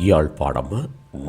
யாழ்ப்பாணம்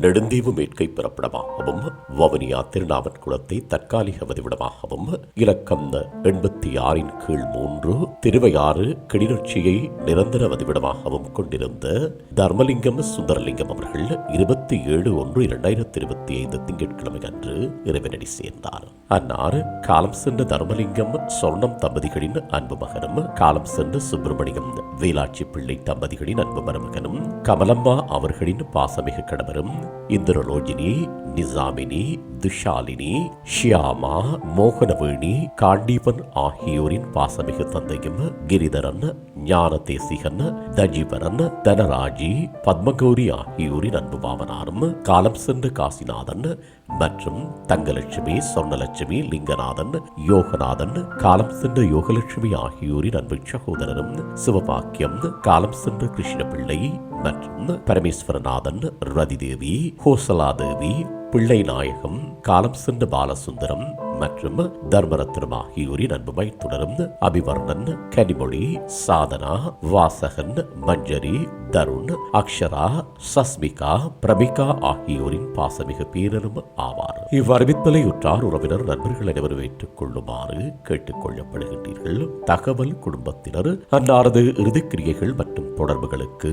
நெடுந்தீவு மேற்கை பிறப்பிடமாகவும் வவுனியா திருநாவன் குளத்தை தற்காலிக வதிவிடமாகவும் இலக்கம் எண்பத்தி ஆறின் கீழ் மூன்று திருவையாறு கிளிநொச்சியை நிரந்தர வதிவிடமாகவும் கொண்டிருந்த தர்மலிங்கம் சுந்தரலிங்கம் அவர்கள் இருபத்தி ஏழு ஒன்று இரண்டாயிரத்தி இருபத்தி ஐந்து திங்கட்கிழமை அன்று இறைவனடி சேர்ந்தார். அன்னார் காலம் சென்ற தர்மலிங்கம் சொர்ணம் தம்பதிகளின் அன்பு மகனும் காலம் சென்ற சுப்பிரமணியம் வேலாட்சி பிள்ளை தம்பதிகளின் அன்பு மருமகனும் கமலம்மா அவர்களின் பாசமிகு கணவரும் இந்திரலோஜினி நிசாமினி துஷாலினி ஷியாமா மோகனவேணி காண்டீபன் ஆகியோரின் பாசமிகு தந்தையும் கிரிதரன் ஞான தேசிகன் தஜிவரன் தனராஜி பத்மகௌரி ஆகியோரின் அன்பு பாவனாரும் காலம் சென்ற காசிநாதன் மற்றும் தங்கலட்சுமி சொர்ணலட்சுமி லிங்கநாதன் யோகநாதன் காலம் சென்ற யோகலட்சுமி ஆகியோரின் அன்பு சகோதரரும் சிவபாக்கியம் காலம் சென்ற கிருஷ்ணபிள்ளை மற்றும் பரமேஸ்வரநாதன் ரதிதேவி ஹோசலாதேவி பிள்ளை நாயகம் காலம் சென்ற பாலசுந்தரம் மற்றும் தர்மரத்னம் ஆகியோரின் அன்புமை தொடரும் அபிவர்ணன் கனிமொழி சாதனா வாசகன் மஞ்சரி தருண் அக்ஷரா சஸ்மிகா பிரபிகா ஆகியோரின் பாசமிகு பேரரும் ஆவார். இவ்வறிவித்தலை உற்றார் உறவினர் நண்பர்கள் அனைவரும் ஏற்றுக் கொள்ளுமாறு கேட்டுக் கொள்ளப்படுகின்றீர்கள். தகவல் குடும்பத்தினர் அன்னாரது இறுதிக்கிரியைகள் மற்றும் தொடர்புகளுக்கு